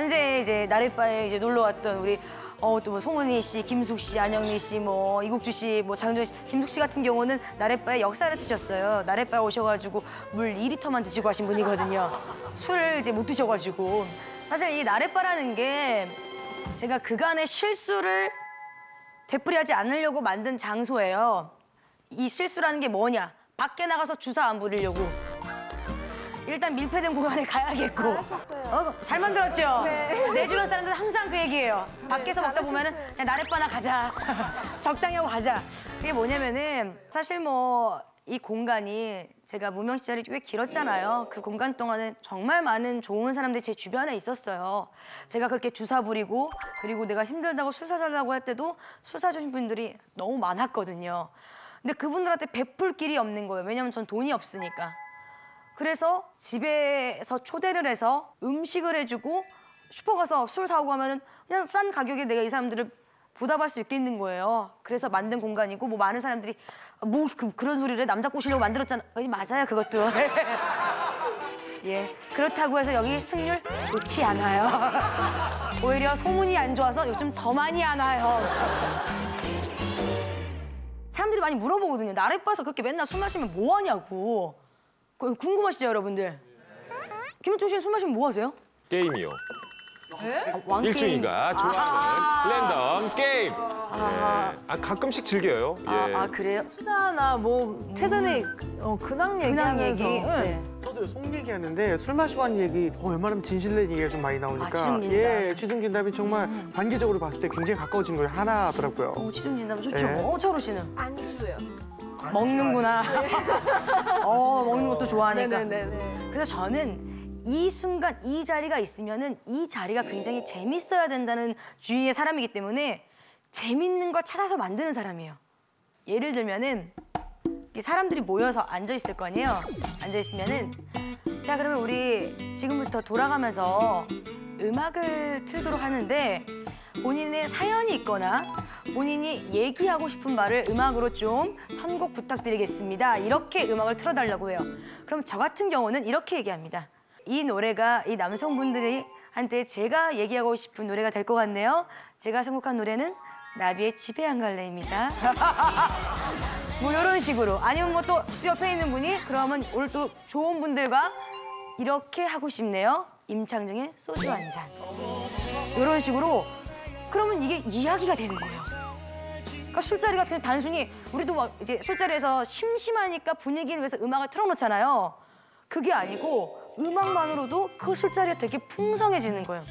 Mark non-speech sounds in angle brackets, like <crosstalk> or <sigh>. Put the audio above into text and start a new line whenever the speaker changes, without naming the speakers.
현재 이제 나래바에 이제 놀러 왔던 우리 어또뭐 송은희 씨, 김숙 씨, 안영미 씨, 뭐 이국주 씨, 뭐 장도연 씨, 김숙 씨 같은 경우는 나래바의 역사를 쓰셨어요. 나래바에 오셔가지고 물 2리터만 드시고 하신 분이거든요. <laughs> 술을 이제 못 드셔가지고 사실 이 나래바라는 게 제가 그간의 실수를 되풀이하지 않으려고 만든 장소예요. 이 실수라는 게 뭐냐? 밖에 나가서 주사 안 부리려고. 일단 밀폐된 공간에 가야겠고. 어, 잘 만들었죠? 내 주변 사람들은 항상 그 얘기예요. 밖에서 먹다 보면은 그냥 나래바나 가자. <laughs> 적당히 하고 가자. 그게 뭐냐면은 사실 뭐 이 공간이 제가 무명 시절이 꽤 길었잖아요. 그 공간 동안은 정말 많은 좋은 사람들이 제 주변에 있었어요. 제가 그렇게 주사 부리고 그리고 내가 힘들다고 술 사달라고 할 때도 술 사주신 분들이 너무 많았거든요. 근데 그분들한테 베풀 길이 없는 거예요. 왜냐면 전 돈이 없으니까. 그래서 집에서 초대를 해서 음식을 해주고 슈퍼 가서 술 사오고 하면은 그냥 싼 가격에 내가 이 사람들을 보답할 수 있겠는 거예요. 그래서 만든 공간이고 뭐 많은 사람들이 뭐 그, 그런 소리를 남자 꼬시려고 만들었잖아. 아니, 맞아요 그것도. <laughs> 예 그렇다고 해서 여기 승률 좋지 않아요. <laughs> 오히려 소문이 안 좋아서 요즘 더 많이 안 와요. 사람들이 많이 물어보거든요. 나를 봐서 그렇게 맨날 술 마시면 뭐 하냐고. 그 궁금하시죠, 여러분들? 김현중 씨는 술 마시면 뭐 하세요?
게임이요.
아, 왕게임.
일중이가 좋아하는 랜덤 게임. 예. 아, 가끔씩 즐겨요. 예.
아, 아, 그래요?
수다나 뭐 최근에 어, 근황
근황
얘기하면서
얘기. 응.
네.
저도 속 얘기하는데 술 마시고 한 얘기 어, 웬만하면 진실된 얘기가 좀 많이 나오니까
아.
예, 취중진담이 정말 관계적으로 봤을 때 굉장히 가까워진 걸 하나 하더라고요.
어, 치중 진담 좋죠.
예.
어, 차로 씨는?
안주요.
먹는구나. <laughs> 어, 먹는 것도 좋아하니까.
네네네.
그래서 저는 이 순간 이 자리가 있으면은 이 자리가 굉장히 재밌어야 된다는 주의의 사람이기 때문에 재밌는 걸 찾아서 만드는 사람이에요. 예를 들면은 이 사람들이 모여서 앉아 있을 거 아니에요. 앉아 있으면은 자 그러면 우리 지금부터 돌아가면서 음악을 틀도록 하는데 본인의 사연이 있거나 본인이 얘기하고 싶은 말을 음악으로 좀 선곡 부탁드리겠습니다. 이렇게 음악을 틀어달라고 해요. 그럼 저 같은 경우는 이렇게 얘기합니다. 이 노래가 이 남성분들이 한테 제가 얘기하고 싶은 노래가 될 것 같네요. 제가 선곡한 노래는 나비의 집에 안 갈래입니다. <laughs> 뭐 이런 식으로 아니면 뭐 또 옆에 있는 분이 그러면 오늘 또 좋은 분들과 이렇게 하고 싶네요. 임창정의 소주 한 잔. 이런 식으로 그러면 이게 이야기가 되는 거예요. 그러니까 술자리가 그냥 단순히 우리도 막 이제 술자리에서 심심하니까 분위기를 위해서 음악을 틀어놓잖아요. 그게 아니고 음악만으로도 그 술자리가 되게 풍성해지는 거예요.